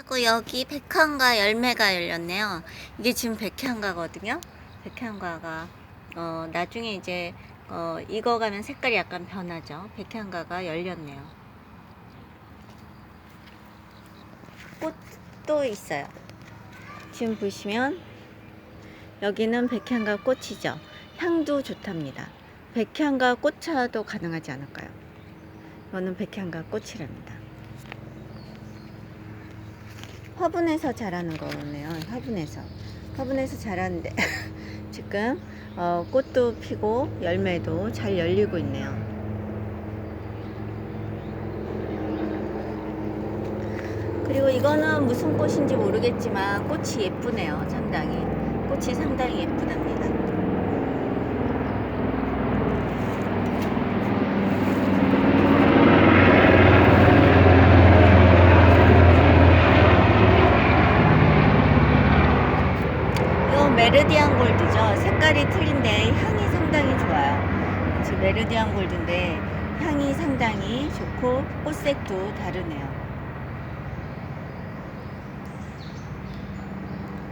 하고 여기 백향과 열매가 열렸네요. 이게 지금 백향과거든요. 백향과가 어, 나중에 이제 어, 익어가면 색깔이 약간 변하죠. 백향과가 열렸네요. 꽃도 있어요. 지금 보시면 여기는 백향과 꽃이죠. 향도 좋답니다. 백향과 꽃차도 가능하지 않을까요? 이거는 백향과 꽃이랍니다. 화분에서 자라는 거네요. 화분에서. 화분에서 자라는데 지금 어, 꽃도 피고 열매도 잘 열리고 있네요. 그리고 이거는 무슨 꽃인지 모르겠지만 꽃이 예쁘네요. 상당히. 꽃이 상당히 예쁘답니다. 이거 메르디안 골드죠. 색깔이 틀린데 향이 상당히 좋아요. 지금 메르디안 골드인데 향이 상당히 좋고 꽃색도 다르네요.